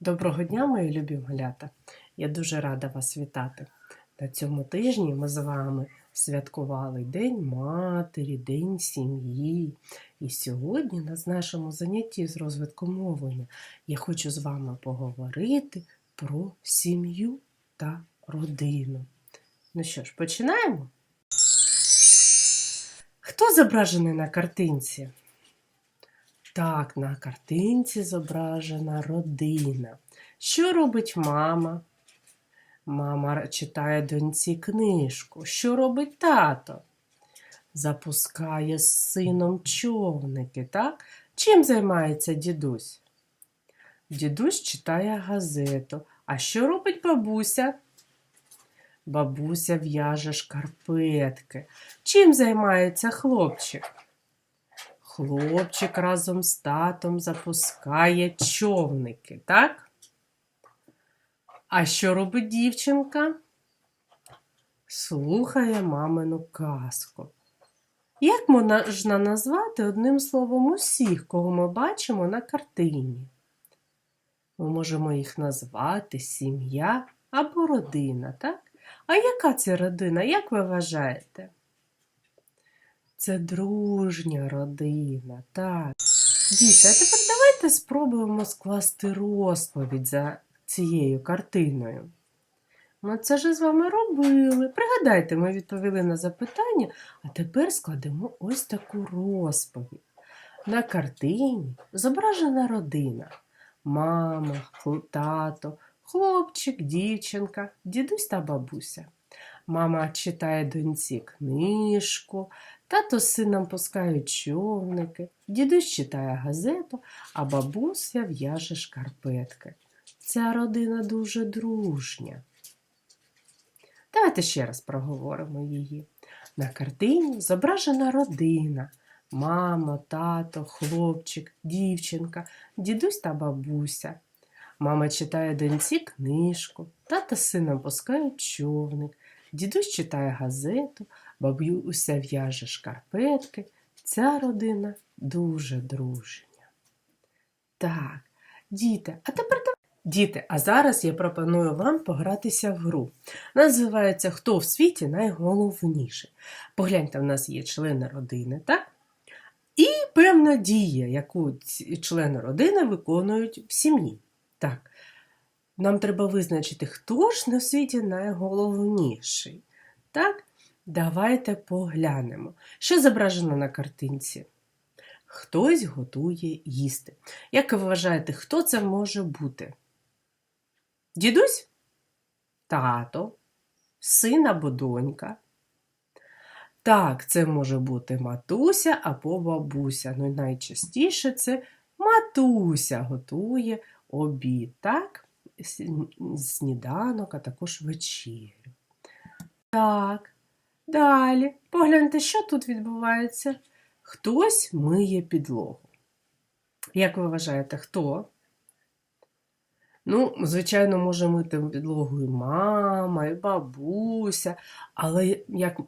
Доброго дня, мої любі малята! Я дуже рада вас вітати. На цьому тижні ми з вами святкували День матері, День сім'ї. І сьогодні на нашому занятті з розвитку мовлення я хочу з вами поговорити про сім'ю та родину. Ну що ж, починаємо? Хто зображений на картинці? Так, на картинці зображена родина. Що робить мама? Мама читає доньці книжку. Що робить тато? Запускає з сином човники, так? Чим займається дідусь? Дідусь читає газету. А що робить бабуся? Бабуся в'яже шкарпетки. Чим займається хлопчик? Хлопчик разом з татом запускає човники, так? А що робить дівчинка? Слухає мамину казку. Як можна назвати одним словом усіх, кого ми бачимо на картині? Ми можемо їх назвати сім'я або родина, так? А яка це родина, як ви вважаєте? Це дружня родина, так. Діти, а тепер давайте спробуємо скласти розповідь за цією картиною. Ми це ж з вами робили. Пригадайте, ми відповіли на запитання, а тепер складемо ось таку розповідь. На картині зображена родина: мама, тато, хлопчик, дівчинка, дідусь та бабуся. Мама читає доньці книжку, Тато з сином пускають човники, дідусь читає газету, а бабуся в'яже шкарпетки. Ця родина дуже дружня. Давайте ще раз проговоримо її. На картині зображена родина. Мама, тато, хлопчик, дівчинка, дідусь та бабуся. Мама читає доньці книжку, тато з сином пускають човник, дідусь читає газету, бабуся в'яже шкарпетки. Ця родина дуже дружня. Так, діти, а тепер давай- Діти, а зараз я пропоную вам погратися в гру. Називається Хто в світі найголовніший. Погляньте, в нас є члени родини, так? І певна дія, яку члени родини виконують в сім'ї. Так, нам треба визначити, хто ж на світі найголовніший. Так, давайте поглянемо. Що зображено на картинці? Хтось готує їсти. Як ви вважаєте, хто це може бути? Дідусь? Тато, син або донька. Так, це може бути матуся або бабуся. Ну, найчастіше це матуся готує обід, так? Сні- Сніданок, а також вечерю. Так, далі. Погляньте, що тут відбувається. Хтось миє підлогу. Як ви вважаєте, хто? Ну, звичайно, може мити підлогу і мама, і бабуся, але як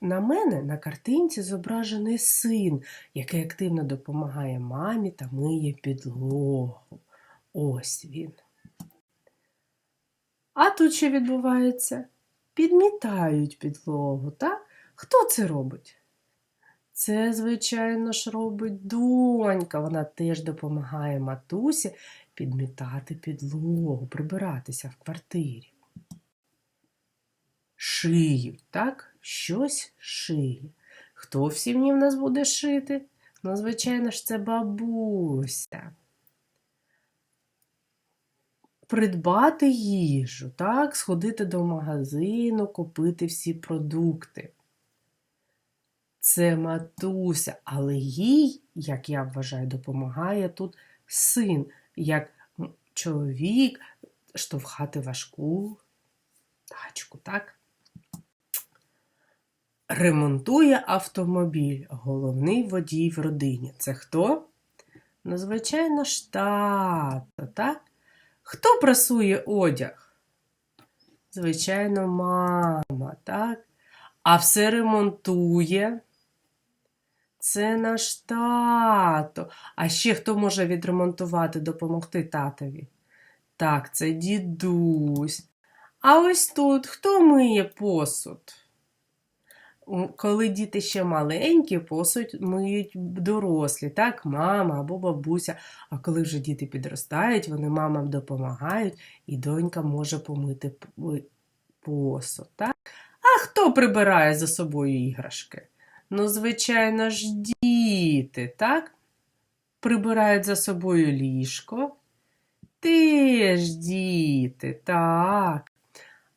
на мене на картинці зображений син, який активно допомагає мамі та миє підлогу. Ось він. А тут що відбувається? Підмітають підлогу, так? Хто це робить? Це, звичайно ж, робить донька. Вона теж допомагає матусі підмітати підлогу, прибиратися в квартирі. Шиють, так? Щось шиє. Хто в сім'ї в нас буде шити? Ну, звичайно ж, це бабуся. Придбати їжу, так? Сходити до магазину, купити всі продукти. Це матуся, але їй, як я вважаю, допомагає тут син, як чоловік штовхати важку тачку, так? Ремонтує автомобіль, головний водій в родині. Це хто? Ну, звичайно ж, тато, так? Хто прасує одяг? Звичайно, мама, так? А все ремонтує. Це наш тато. А ще хто може відремонтувати, допомогти татові? Так, це дідусь. А ось тут хто миє посуд? Коли діти ще маленькі, посуд миють дорослі, так, мама або бабуся. А коли вже діти підростають, вони мамам допомагають, і донька може помити посуд. Так? А хто прибирає за собою іграшки? Ну, звичайно ж, діти, так? Прибирають за собою ліжко. Теж діти, так.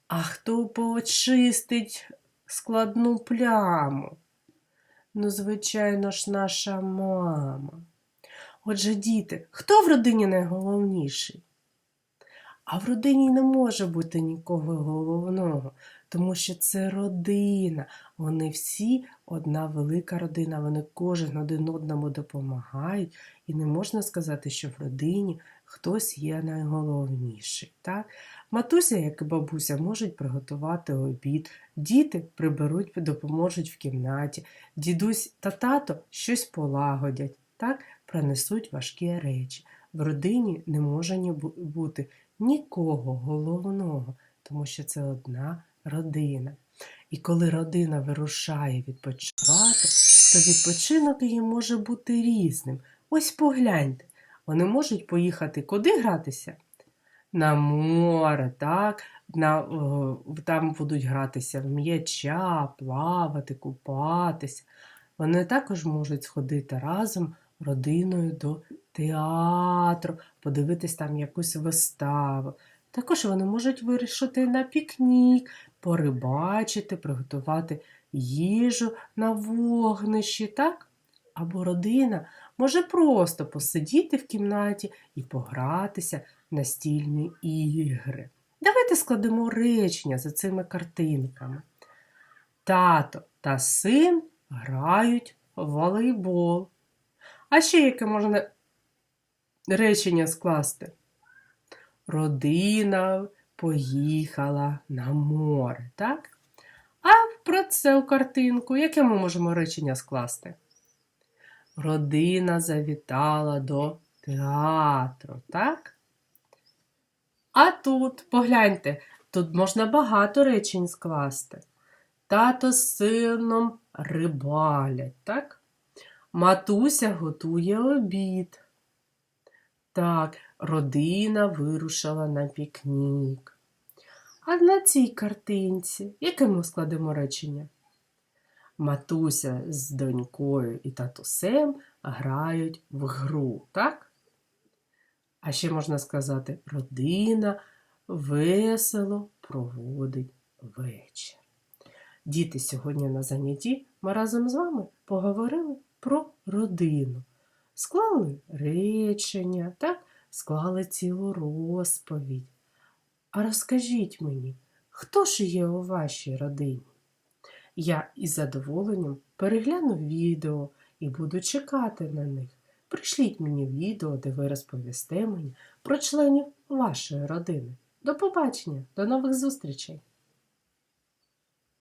А хто почистить складну пляму? Ну, звичайно ж, наша мама. Отже, діти, хто в родині найголовніший? А в родині не може бути нікого головного, тому що це родина. Вони всі одна велика родина, вони кожен один одному допомагають, і не можна сказати, що в родині хтось є найголовніший. Так? Матуся, як і бабуся, можуть приготувати обід, діти приберуть, допоможуть в кімнаті, дідусь та тато щось полагодять, так? принесуть важкі речі. В родині не може бути нікого головного, тому що це одна родина. І коли родина вирушає відпочивати, то відпочинок її може бути різним. Ось погляньте, вони можуть поїхати куди гратися? На море, так? На, е, там будуть гратися в м'яча, плавати, купатися. Вони також можуть сходити разом родиною до театру, подивитись там якусь виставу. Також вони можуть вирішити на пікнік, порибачити, приготувати їжу на вогнищі, так? Або родина може просто посидіти в кімнаті і погратися в настільні ігри. Давайте складемо речення за цими картинками. Тато та син грають в волейбол. А ще яке можна речення скласти? Родина поїхала на море, так? А про це у картинку, яке ми можемо речення скласти? Родина завітала до театру, так? А тут, погляньте, тут можна багато речень скласти. Тато з сином рибалять, так? Матуся готує обід. Так, родина вирушила на пікнік. А на цій картинці, яке ми складемо речення? Матуся з донькою і татусем грають в гру, так? А ще можна сказати, родина весело проводить вечір. Діти, сьогодні на занятті ми разом з вами поговорили про родину. Склали речення, так? склали цілу розповідь. А розкажіть мені, хто ж є у вашій родині? Я із задоволенням перегляну відео і буду чекати на них. Пришліть мені відео, де ви розповісте мені про членів вашої родини. До побачення, до нових зустрічей!